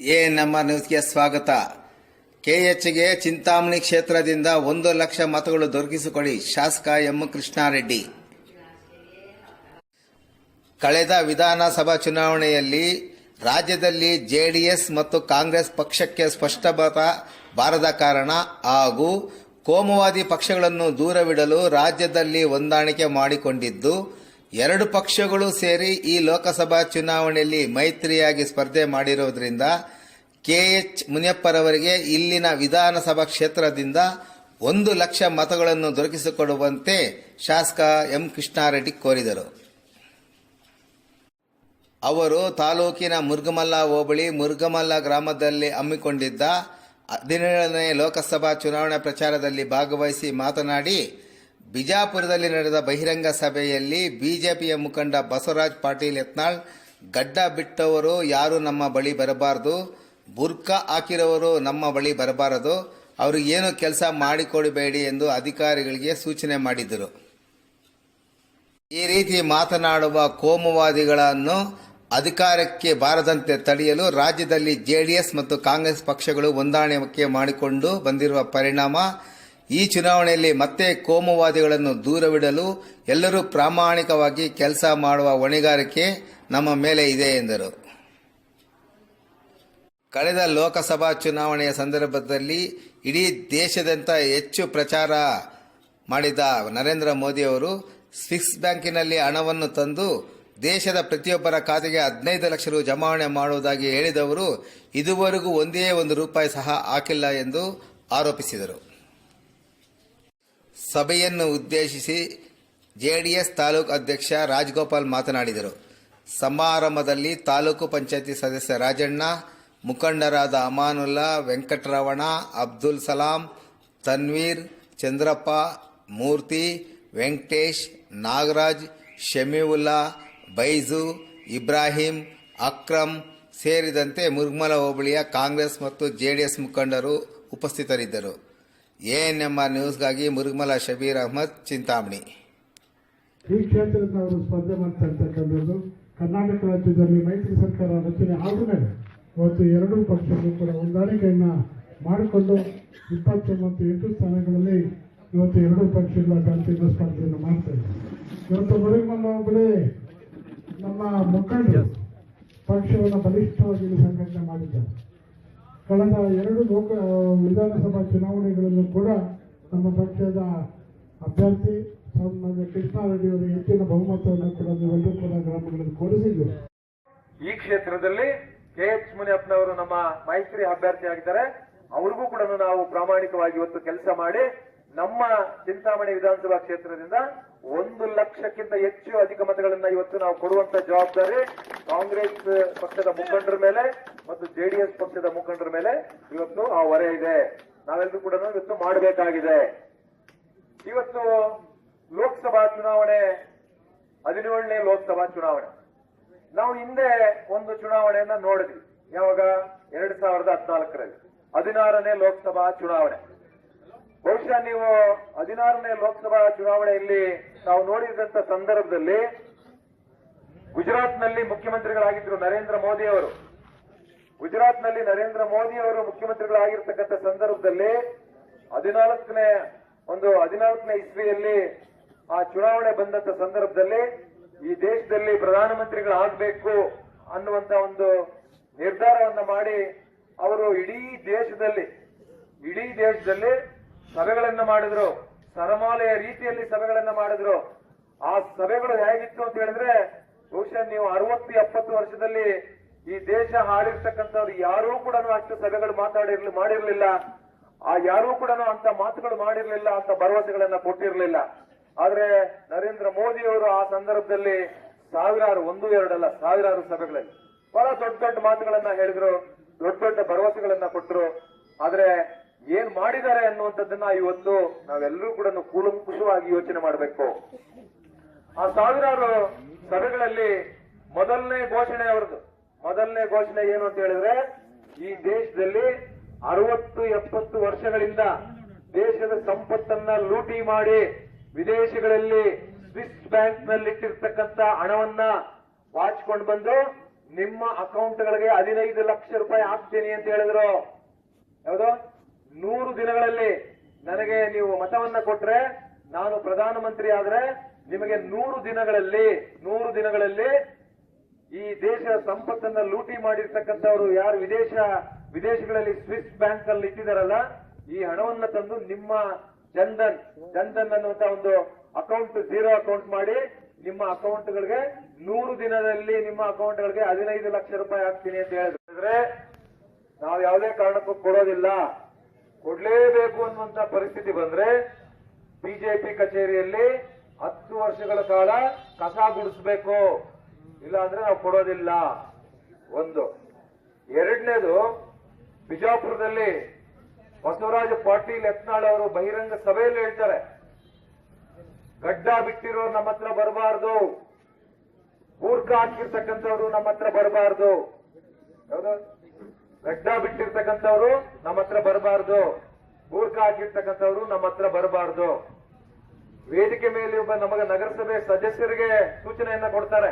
A ನಮ್ಮ ನ್ಯೂಸ್ಗೆ ಸ್ವಾಗತ. ಕೆಎಚ್ಗೆ ಚಿಂತಾಮಣಿ ಕ್ಷೇತ್ರದಿಂದ ಒಂದು ಲಕ್ಷ ಮತಗಳು ದೊರಕಿಸಿಕೊಡಿ ಶಾಸಕ ಎಂ. ಕೃಷ್ಣಾರೆಡ್ಡಿ. ಕಳೆದ ವಿಧಾನಸಭಾ ಚುನಾವಣೆಯಲ್ಲಿ ರಾಜ್ಯದಲ್ಲಿ ಜೆಡಿಎಸ್ ಮತ್ತು ಕಾಂಗ್ರೆಸ್ ಪಕ್ಷಕ್ಕೆ ಸ್ಪಷ್ಟ ಮತ ಬಾರದ ಕಾರಣ ಹಾಗೂ ಕೋಮುವಾದಿ ಪಕ್ಷಗಳನ್ನು ದೂರವಿಡಲು ರಾಜ್ಯದಲ್ಲಿ ಹೊಂದಾಣಿಕೆ ಮಾಡಿಕೊಂಡಿದ್ದು, ಎರಡು ಪಕ್ಷಗಳು ಸೇರಿ ಈ ಲೋಕಸಭಾ ಚುನಾವಣೆಯಲ್ಲಿ ಮೈತ್ರಿಯಾಗಿ ಸ್ಪರ್ಧೆ ಮಾಡಿರುವುದರಿಂದ ಕೆಎಚ್ ಮುನಿಯಪ್ಪರವರಿಗೆ ಇಲ್ಲಿನ ವಿಧಾನಸಭಾ ಕ್ಷೇತ್ರದಿಂದ ಒಂದು ಲಕ್ಷ ಮತಗಳನ್ನು ದೊರಕಿಸಿಕೊಡುವಂತೆ ಶಾಸಕ ಎಂ ಕೃಷ್ಣಾರೆಡ್ಡಿ ಕೋರಿದರು. ಅವರು ತಾಲೂಕಿನ ಮುರುಗಮಲ್ಲ ಹೋಬಳಿ ಮುರುಗಮಲ್ಲ ಗ್ರಾಮದಲ್ಲಿ ಹಮ್ಮಿಕೊಂಡಿದ್ದ ಹದಿನೇಳನೇ ಲೋಕಸಭಾ ಚುನಾವಣಾ ಪ್ರಚಾರದಲ್ಲಿ ಭಾಗವಹಿಸಿ ಮಾತನಾಡಿ, ಬಿಜಾಪುರದಲ್ಲಿ ನಡೆದ ಬಹಿರಂಗ ಸಭೆಯಲ್ಲಿ ಬಿಜೆಪಿಯ ಮುಖಂಡ ಬಸವರಾಜ್ ಪಾಟೀಲ್ ಯತ್ನಾಳ್, ಗಡ್ಡ ಬಿಟ್ಟವರು ಯಾರು ನಮ್ಮ ಬಳಿ ಬರಬಾರದು ಬುರ್ಕಾ ಹಾಕಿರೋರು ನಮ್ಮ ಬಳಿ ಬರಬಾರದು. ಅವ್ರಿಗೇನು ಕೆಲಸ ಮಾಡಿಕೊಡಬೇಡಿ ಎಂದು ಅಧಿಕಾರಿಗಳಿಗೆ ಸೂಚನೆ ಮಾಡಿದರು. ಈ ರೀತಿ ಮಾತನಾಡುವ ಕೋಮುವಾದಿಗಳನ್ನು ಅಧಿಕಾರಕ್ಕೆ ಬಾರದಂತೆ ತಡೆಯಲು ರಾಜ್ಯದಲ್ಲಿ ಜೆಡಿಎಸ್ ಮತ್ತು ಕಾಂಗ್ರೆಸ್ ಪಕ್ಷಗಳು ಹೊಂದಾಣಿಕೆ ಮಾಡಿಕೊಂಡು ಬಂದಿರುವ ಪರಿಣಾಮ, ಈ ಚುನಾವಣೆಯಲ್ಲಿ ಮತ್ತೆ ಕೋಮುವಾದಿಗಳನ್ನು ದೂರವಿಡಲು ಎಲ್ಲರೂ ಪ್ರಾಮಾಣಿಕವಾಗಿ ಕೆಲಸ ಮಾಡುವ ಹೊಣೆಗಾರಿಕೆ ನಮ್ಮ ಮೇಲೆ ಇದೆ ಎಂದರು. ಕಳೆದ ಲೋಕಸಭಾ ಚುನಾವಣೆಯ ಸಂದರ್ಭದಲ್ಲಿ ಇಡೀ ದೇಶದಂತ ಹೆಚ್ಚು ಪ್ರಚಾರ ಮಾಡಿದ ನರೇಂದ್ರ ಮೋದಿಯವರು ಸ್ವಿಸ್ ಬ್ಯಾಂಕಿನಲ್ಲಿ ಹಣವನ್ನು ತಂದು ದೇಶದ ಪ್ರತಿಯೊಬ್ಬರ ಖಾತೆಗೆ ಹದಿನೈದು ಲಕ್ಷ ರು ಜಮಾವಣೆ ಮಾಡುವುದಾಗಿ ಹೇಳಿದವರು ಇದುವರೆಗೂ ಒಂದೇ ಒಂದು ರೂಪಾಯಿ ಸಹ ಹಾಕಿಲ್ಲ ಎಂದು ಆರೋಪಿಸಿದರು. ಸಭೆಯನ್ನು ಉದ್ದೇಶಿಸಿ ಜೆಡಿಎಸ್ ತಾಲೂಕು ಅಧ್ಯಕ್ಷ ರಾಜಗೋಪಾಲ್ ಮಾತನಾಡಿದರು. ಸಮಾರಂಭದಲ್ಲಿ ತಾಲೂಕು ಪಂಚಾಯತಿ ಸದಸ್ಯ ರಾಜಣ್ಣ ಮುಖಂಡರಾದ ಅಮಾನುಲ್ಲಾ ವೆಂಕಟರಮಣ ಅಬ್ದುಲ್ ಸಲಾಂ, ತನ್ವೀರ್, ಚಂದ್ರಪ್ಪ, ಮೂರ್ತಿ, ವೆಂಕಟೇಶ್, ನಾಗರಾಜ್, ಶಮೀವುಲ್ಲಾ, ಬೈಜು, ಇಬ್ರಾಹಿಂ ಅಕ್ರಮ್ ಸೇರಿದಂತೆ ಮುರ್ಮಲ ಹೋಬಳಿಯ ಕಾಂಗ್ರೆಸ್ ಮತ್ತು ಜೆಡಿಎಸ್ ಮುಖಂಡರು ಉಪಸ್ಥಿತರಿದ್ದರು. ಎಎನ್ಎಂಆರ್ ನ್ಯೂಸ್ಗಾಗಿ ಮುರುಗಮಲ ಶಬೀರ್ ಅಹಮದ್ ಚಿಂತಾಮಣಿ. ಈ ಕ್ಷೇತ್ರದಿಂದ ಅವರು ಸ್ಪರ್ಧೆ ಮಾಡ್ತಾ ಇರ್ತಕ್ಕಂಥದ್ದು ಕರ್ನಾಟಕ ರಾಜ್ಯದಲ್ಲಿ ಮೈತ್ರಿ ಸರ್ಕಾರ ರಚನೆ ಆದ ಮೇಲೆ ಇವತ್ತು ಎರಡೂ ಪಕ್ಷಗಳು ಕೂಡ ಹೊಂದಾಣಿಕೆಯನ್ನು ಮಾಡಿಕೊಂಡು ಮತ್ತು ಎಂಟು ಸ್ಥಾನಗಳಲ್ಲಿ ಇವತ್ತು ಎರಡೂ ಪಕ್ಷಗಳ ಅಭ್ಯರ್ಥಿಗಳ ಸ್ಪರ್ಧೆಯನ್ನು ಮಾಡ್ತಾ ಇದ್ದಾರೆ. ಇವತ್ತು ಮುರುಗಮಲ್ಲ ಒಬ್ಬಳೇ ನಮ್ಮ ಮುಖಂಡರು ಪಕ್ಷವನ್ನು ಬಲಿಷ್ಠವಾಗಿ ಸಂಘಟನೆ ಮಾಡಿದ್ದಾರೆ. ಕಳೆದ ಎರಡು ಲೋಕ ವಿಧಾನಸಭಾ ಚುನಾವಣೆಗಳಲ್ಲೂ ಕೂಡ ನಮ್ಮ ಪಕ್ಷದ ಅಭ್ಯರ್ಥಿ ಸನ್ಮಾನ್ಯ ಕೃಷ್ಣಾರೆಡ್ಡಿ ಅವರು ಹೆಚ್ಚಿನ ಬಹುಮತವನ್ನು ಕೂಡ ನೀವೆಲ್ಲರೂ ಕೂಡ ಗ್ರಾಮಗಳಲ್ಲಿ ಕೊಡಿಸಿದ್ರು ಈ ಕ್ಷೇತ್ರದಲ್ಲಿ ಕೆ ಎಚ್ ಮುನಿಯಪ್ಪನವರು ನಮ್ಮ ಮೈತ್ರಿ ಅಭ್ಯರ್ಥಿ ಆಗಿದ್ದಾರೆ. ಅವ್ರಿಗೂ ಕೂಡ ನಾವು ಪ್ರಾಮಾಣಿಕವಾಗಿ ಇವತ್ತು ಕೆಲಸ ಮಾಡಿ ನಮ್ಮ ಚಿಂತಾಮಣಿ ವಿಧಾನಸಭಾ ಕ್ಷೇತ್ರದಿಂದ ಒಂದು ಲಕ್ಷಕ್ಕಿಂತ ಹೆಚ್ಚು ಅಧಿಕ ಮತಗಳನ್ನ ಇವತ್ತು ನಾವು ಕೊಡುವಂತ ಜವಾಬ್ದಾರಿ ಕಾಂಗ್ರೆಸ್ ಪಕ್ಷದ ಮುಖಂಡರ ಮೇಲೆ ಮತ್ತು ಜೆಡಿಎಸ್ ಪಕ್ಷದ ಮುಖಂಡರ ಮೇಲೆ ಇವತ್ತು ಆ ಹೊರೆ ಇದೆ. ನಾವೆಲ್ಲರೂ ಕೂಡ ಇವತ್ತು ಮಾಡಬೇಕಾಗಿದೆ. ಇವತ್ತು ಲೋಕಸಭಾ ಚುನಾವಣೆ, ಹದಿನೇಳನೇ ಲೋಕಸಭಾ ಚುನಾವಣೆ. ನಾವು ಹಿಂದೆ ಒಂದು ಚುನಾವಣೆಯನ್ನ ನೋಡಿದ್ವಿ. ಯಾವಾಗ? ಎರಡ್ ಸಾವಿರದ ಹದಿನಾಲ್ಕರಲ್ಲಿ. ಹದಿನಾರನೇ ಲೋಕಸಭಾ ಚುನಾವಣೆ. ಬಹುಶಃ ನೀವು ಹದಿನಾರನೇ ಲೋಕಸಭಾ ಚುನಾವಣೆಯಲ್ಲಿ ನಾವು ನೋಡಿದಂತ ಸಂದರ್ಭದಲ್ಲಿ ಗುಜರಾತ್ನಲ್ಲಿ ಮುಖ್ಯಮಂತ್ರಿಗಳಾಗಿದ್ರು ನರೇಂದ್ರ ಮೋದಿ ಅವರು. ಗುಜರಾತ್ನಲ್ಲಿ ನರೇಂದ್ರ ಮೋದಿ ಅವರು ಮುಖ್ಯಮಂತ್ರಿಗಳಾಗಿರ್ತಕ್ಕಂಥ ಸಂದರ್ಭದಲ್ಲಿ ಹದಿನಾಲ್ಕನೇ, ಒಂದು ಹದಿನಾಲ್ಕನೇ ಇಸ್ವಿಯಲ್ಲಿ ಆ ಚುನಾವಣೆ ಬಂದಂತ ಸಂದರ್ಭದಲ್ಲಿ ಈ ದೇಶದಲ್ಲಿ ಪ್ರಧಾನಮಂತ್ರಿಗಳಾಗಬೇಕು ಅನ್ನುವಂತ ಒಂದು ನಿರ್ಧಾರವನ್ನ ಮಾಡಿ ಅವರು ಇಡೀ ದೇಶದಲ್ಲಿ ಇಡೀ ದೇಶದಲ್ಲಿ ಸಭೆಗಳನ್ನ ಮಾಡಿದ್ರು, ಸರಮಾಲೆಯ ರೀತಿಯಲ್ಲಿ ಸಭೆಗಳನ್ನ ಮಾಡಿದ್ರು. ಆ ಸಭೆಗಳು ಹೇಗಿತ್ತು ಅಂತ ಹೇಳಿದ್ರೆ, ಬಹುಶಃ ನೀವು ಅರವತ್ತು, ಎಪ್ಪತ್ತು ವರ್ಷದಲ್ಲಿ ಈ ದೇಶ ಹಾಡಿರ್ತಕ್ಕಂಥವ್ರು ಯಾರೂ ಕೂಡ ಅಷ್ಟು ಸಭೆಗಳು ಮಾತಾಡಿರ್ಲಿ, ಮಾಡಿರ್ಲಿಲ್ಲ. ಆ ಯಾರೂ ಕೂಡ ಅಂತ ಮಾತುಗಳು ಮಾಡಿರ್ಲಿಲ್ಲ ಅಂತ ಭರವಸೆಗಳನ್ನ ಕೊಟ್ಟಿರ್ಲಿಲ್ಲ. ಆದ್ರೆ ನರೇಂದ್ರ ಮೋದಿ ಅವರು ಆ ಸಂದರ್ಭದಲ್ಲಿ ಸಾವಿರಾರು, ಒಂದು, ಎರಡಲ್ಲ, ಸಾವಿರಾರು ಸಭೆಗಳಲ್ಲಿ ಬಹಳ ದೊಡ್ಡ ದೊಡ್ಡ ಮಾತುಗಳನ್ನ ಹೇಳಿದ್ರು, ದೊಡ್ಡ ದೊಡ್ಡ ಭರವಸೆಗಳನ್ನ ಕೊಟ್ಟರು ಆದ್ರೆ ಏನ್ ಮಾಡಿದ್ದಾರೆ ಅನ್ನುವಂಥದ್ದನ್ನ ಇವತ್ತು ನಾವೆಲ್ಲರೂ ಕೂಡ ಕೂಲಂಕುಷವಾಗಿ ಯೋಚನೆ ಮಾಡಬೇಕು. ಆ ಸಾವಿರಾರು ಸಭೆಗಳಲ್ಲಿ ಮೊದಲನೇ ಘೋಷಣೆ ಅವರದು ಮೊದಲನೇ ಘೋಷಣೆ ಏನು ಅಂತ ಹೇಳಿದ್ರೆ, ಈ ದೇಶದಲ್ಲಿ ಅರವತ್ತು, ಎಪ್ಪತ್ತು ವರ್ಷಗಳಿಂದ ದೇಶದ ಸಂಪತ್ತನ್ನ ಲೂಟಿ ಮಾಡಿ ವಿದೇಶಗಳಲ್ಲಿ ಸ್ವಿಸ್ ಬ್ಯಾಂಕ್ ನಲ್ಲಿಟ್ಟಿರ್ತಕ್ಕಂಥ ಹಣವನ್ನ ವಾಚ್ಕೊಂಡು ಬಂದು ನಿಮ್ಮ ಅಕೌಂಟ್ಗಳಿಗೆ ಹದಿನೈದು ಲಕ್ಷ ರೂಪಾಯಿ ಹಾಕ್ತೀನಿ ಅಂತ ಹೇಳಿದ್ರು. ಯಾವುದು ನೂರು ದಿನಗಳಲ್ಲಿ ನನಗೆ ನೀವು ಮತವನ್ನ ಕೊಟ್ರೆ, ನಾನು ಪ್ರಧಾನಮಂತ್ರಿ ಆದ್ರೆ ನಿಮಗೆ ನೂರು ದಿನಗಳಲ್ಲಿ ನೂರು ದಿನಗಳಲ್ಲಿ ಈ ದೇಶದ ಸಂಪತ್ತನ್ನ ಲೂಟಿ ಮಾಡಿರ್ತಕ್ಕಂಥವ್ರು ಯಾರು ವಿದೇಶ, ವಿದೇಶಗಳಲ್ಲಿ ಸ್ವಿಸ್ ಬ್ಯಾಂಕ್ ಅಲ್ಲಿ ಇಟ್ಟಿದಾರಲ್ಲ ಈ ಹಣವನ್ನ ತಂದು ನಿಮ್ಮ ಜನ್ಧನ್ ಜನ್ಧನ್ ಅನ್ನುವಂತ ಒಂದು ಅಕೌಂಟ್ ಜೀರೋ ಅಕೌಂಟ್ ಮಾಡಿ ನಿಮ್ಮ ಅಕೌಂಟ್ಗಳಿಗೆ ನೂರು ದಿನದಲ್ಲಿ ನಿಮ್ಮ ಅಕೌಂಟ್ಗಳಿಗೆ ಹದಿನೈದು ಲಕ್ಷ ರೂಪಾಯಿ ಹಾಕ್ತೀನಿ ಅಂತ ಹೇಳಿದ್ರೆ. ನಾವು ಯಾವುದೇ ಕಾರಣಕ್ಕೂ ಕೊಡೋದಿಲ್ಲ. ಕೊಡ್ಲೇಬೇಕು ಅನ್ನುವಂತ ಪರಿಸ್ಥಿತಿ ಬಂದ್ರೆ ಬಿಜೆಪಿ ಕಚೇರಿಯಲ್ಲಿ ಹತ್ತು ವರ್ಷಗಳ ಕಾಲ ಕಸ ಗುಡಿಸ್ಬೇಕು. ಇಲ್ಲ ಅಂದ್ರೆ ನಾವು ಕೊಡೋದಿಲ್ಲ. ಒಂದು. ಎರಡನೇದು ಬಿಜಾಪುರದಲ್ಲಿ ಬಸವರಾಜ ಪಾಟೀಲ್ ಯತ್ನಾಳ್ ಅವರು ಬಹಿರಂಗ ಸಭೆಯಲ್ಲಿ ಹೇಳ್ತಾರೆ, ಗಡ್ಡ ಬಿಟ್ಟಿರೋರು ನಮ್ಮ ಹತ್ರ ಬರಬಾರ್ದು. ಊರ್ಖ ಹಾಕಿರ್ತಕ್ಕಂಥವ್ರು ನಮ್ಮ ಹತ್ರ ಬರಬಾರ್ದು. ಗಡ್ಡ ಬಿಟ್ಟಿರ್ತಕ್ಕಂಥವ್ರು ನಮ್ಮ ಹತ್ರ ಬರಬಾರ್ದು. ಊರ್ಖ ಹಾಕಿರ್ತಕ್ಕಂಥವ್ರು ನಮ್ಮ ಹತ್ರ ಬರಬಾರ್ದು. ವೇದಿಕೆ ಮೇಲೆ ಒಬ್ಬ ನಮಗೆ ನಗರಸಭೆ ಸದಸ್ಯರಿಗೆ ಸೂಚನೆಯನ್ನ ಕೊಡ್ತಾರೆ,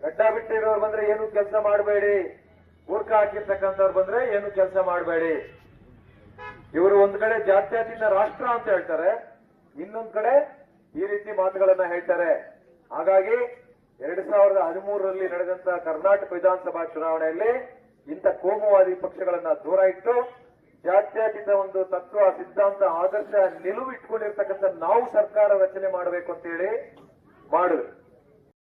ಗಡ್ಡ ಬಿಟ್ಟಿರೋರು ಬಂದ್ರೆ ಏನು ಕೆಲಸ ಮಾಡಬೇಡಿ. ಊರ್ಖ ಹಾಕಿರ್ತಕ್ಕಂಥವ್ರು ಬಂದ್ರೆ ಏನು ಕೆಲಸ ಮಾಡಬೇಡಿ. ಇವರು ಒಂದ್ ಕಡೆ ಜಾತ್ಯತೀತ ರಾಷ್ಟ್ರ ಅಂತ ಹೇಳ್ತಾರೆ, ಇನ್ನೊಂದ್ ಕಡೆ ಈ ರೀತಿ ಮಾತುಗಳನ್ನ ಹೇಳ್ತಾರೆ. ಹಾಗಾಗಿ ಎರಡ್ ಸಾವಿರದ ಹದಿಮೂರರಲ್ಲಿ ನಡೆದಂತ ಕರ್ನಾಟಕ ವಿಧಾನಸಭಾ ಚುನಾವಣೆಯಲ್ಲಿ ಇಂಥ ಕೋಮುವಾದಿ ಪಕ್ಷಗಳನ್ನ ದೂರ ಇಟ್ಟು ಜಾತ್ಯತೀತ ಒಂದು ತತ್ವ, ಸಿದ್ಧಾಂತ, ಆದರ್ಶ ನಿಲುವು ಇಟ್ಕೊಂಡಿರ್ತಕ್ಕಂಥ ನಾವು ಸರ್ಕಾರ ರಚನೆ ಮಾಡಬೇಕು ಅಂತ ಹೇಳಿ ಮಾಡಿದ್ರು.